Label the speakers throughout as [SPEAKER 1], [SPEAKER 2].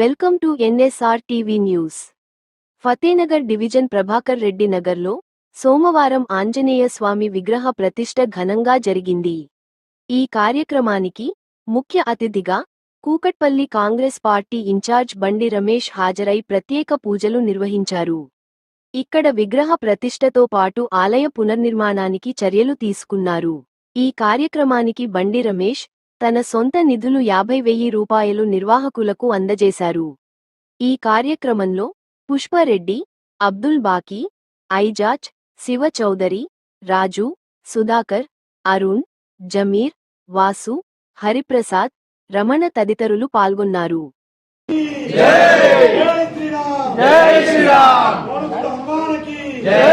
[SPEAKER 1] Welcome to NSR TV news. Fatehnagar division Prabhakar Reddy నగర్లో సోమవారం ఆంజనేయ స్వామి విగ్రహ ప్రతిష్ఠ ఘనంగా జరిగింది. ఈ కార్యక్రమానికి ముఖ్య అతిథిగా కూకట్పల్లి కాంగ్రెస్ పార్టీ ఇన్ఛార్జ్ బండి రమేష్ హాజరై ప్రత్యేక పూజలు నిర్వహించారు. ఇక్కడ విగ్రహ ప్రతిష్ఠతో పాటు ఆలయ పునర్నిర్మాణానికి చర్యలు తీసుకున్నారు. ఈ కార్యక్రమానికి బండి రమేష్ తన సొంత నిధులు యాభై వెయ్యి రూపాయలు నిర్వాహకులకు అందజేశారు. ఈ కార్యక్రమంలో పుష్పారెడ్డి అబ్దుల్ బాకీ ఐజాజ్ శివ చౌదరి రాజు సుధాకర్ అరుణ్ జమీర్ వాసు హరిప్రసాద్ రమణ తదితరులు పాల్గొన్నారు.
[SPEAKER 2] జై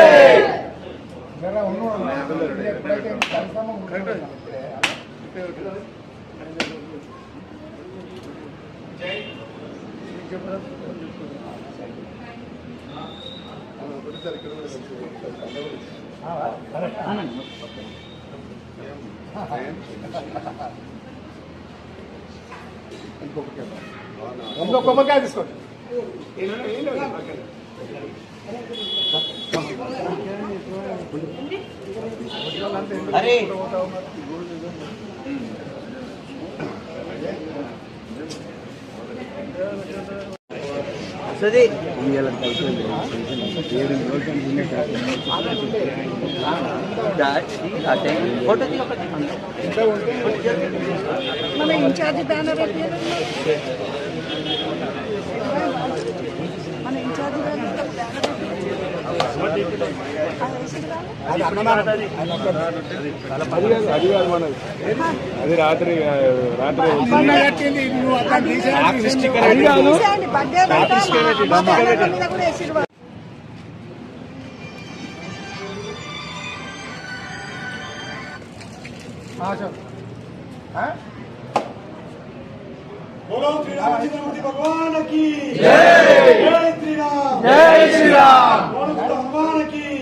[SPEAKER 3] ఇంకో కొబ్బరికాయ తీసుకోండి.
[SPEAKER 4] అరే. సుధీ
[SPEAKER 5] మన ఇన్ఛార్జ్ బ్యానర్ మన ఇన్ఛార్జ్ బ్యానర్
[SPEAKER 3] అది అన్నదానం అది కాదు అది కాదు మనది అది రాత్రి రాత్రి అది కాదు
[SPEAKER 5] బర్త్డే మీద కూడా వేసిరు
[SPEAKER 2] बोलो श्री रामचंद्रमूर्ति भगवान की जय जय श्रीराम
[SPEAKER 4] జై శ్రీరామ్
[SPEAKER 2] గోడకుల హనుమానికి
[SPEAKER 4] జై
[SPEAKER 3] ఇంకో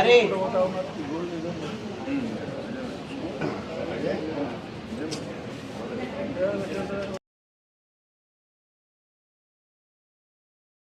[SPEAKER 4] అరే.